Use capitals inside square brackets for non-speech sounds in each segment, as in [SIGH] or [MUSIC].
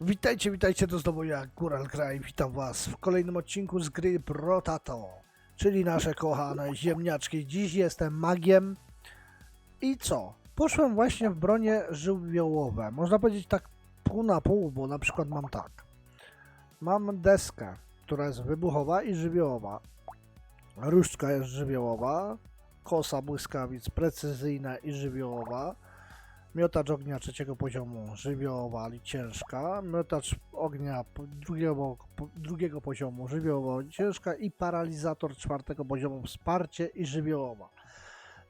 Witajcie, witajcie, to znowu ja, Góral Kraj, witam was w kolejnym odcinku z gry Protato, czyli nasze kochane ziemniaczki. Dziś jestem magiem i co? Poszłem właśnie w bronie żywiołowe, można powiedzieć tak pół na pół, bo na przykład mam tak. Mam deskę, która jest wybuchowa i żywiołowa. Różdżka jest żywiołowa, kosa błyskawic precyzyjna i żywiołowa. Miotacz ognia trzeciego poziomu żywiołowa, ale ciężka. Miotacz ognia drugiego, drugiego poziomu żywiołowa, ciężka. I paralizator czwartego poziomu wsparcie i żywiołowa.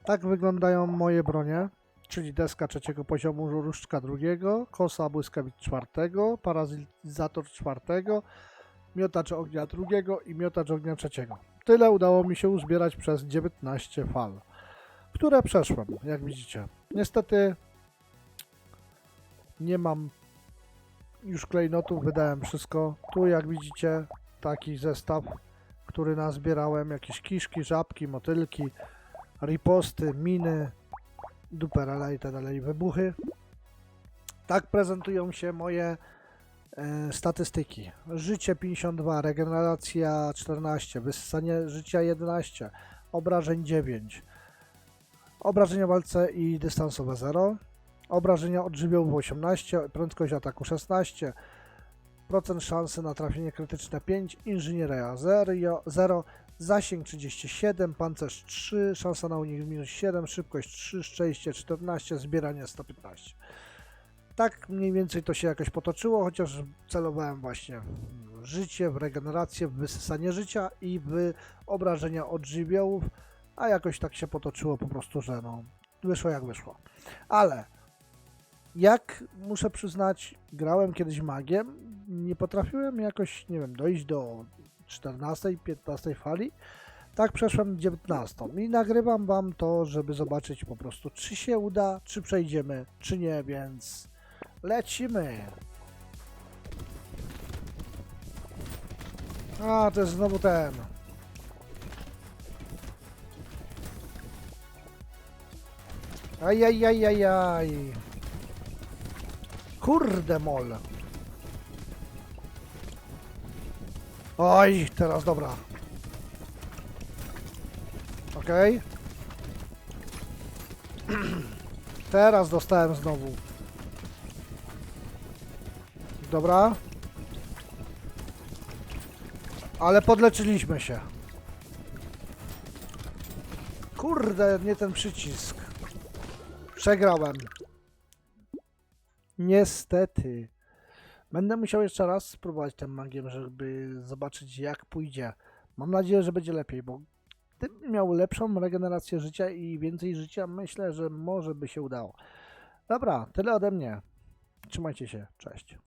Tak wyglądają moje bronie, czyli deska trzeciego poziomu, różdżka drugiego, kosa błyskawic czwartego, paralizator czwartego, miotacz ognia drugiego i miotacz ognia trzeciego. Tyle udało mi się uzbierać przez 19 fal, które przeszłem, jak widzicie. Niestety nie mam już klejnotów, wydałem wszystko. Tu jak widzicie taki zestaw, który nazbierałem, jakieś kiszki, żabki, motylki, riposty, miny, duperele i tak dalej, wybuchy. Tak prezentują się moje e, statystyki. Życie 52, regeneracja 14, wyssanie życia 11, obrażeń 9, obrażenia walce i dystansowe 0, Obrażenia od żywiołów 18, prędkość ataku 16, procent szansy na trafienie krytyczne 5, inżynieria 0, 0 zasięg 37, pancerz 3, szansa na unik minus 7, szybkość 3, szczęście 14, zbieranie 115. Tak mniej więcej to się jakoś potoczyło, chociaż celowałem właśnie w życie, w regenerację, w wysysanie życia i w obrażenia od żywiołów, a jakoś tak się potoczyło po prostu, że no wyszło jak wyszło. Ale jak muszę przyznać, grałem kiedyś magiem, nie potrafiłem jakoś, nie wiem, dojść do 14, 15 fali. Tak przeszłem 19 i nagrywam wam to, żeby zobaczyć po prostu, czy się uda, czy przejdziemy, czy nie, więc lecimy. A, to jest znowu ten. Ajajajajaj. Kurde mol. Oj, teraz dobra. Okej. [CLEARS THROAT] Teraz dostałem znowu. Dobra. Ale podleczyliśmy się. Kurde, nie ten przycisk. Przegrałem. Niestety. Będę musiał jeszcze raz spróbować tym magiem, żeby zobaczyć jak pójdzie. Mam nadzieję, że będzie lepiej, bo gdybym miał lepszą regenerację życia i więcej życia, myślę, że może by się udało. Dobra, tyle ode mnie. Trzymajcie się, cześć.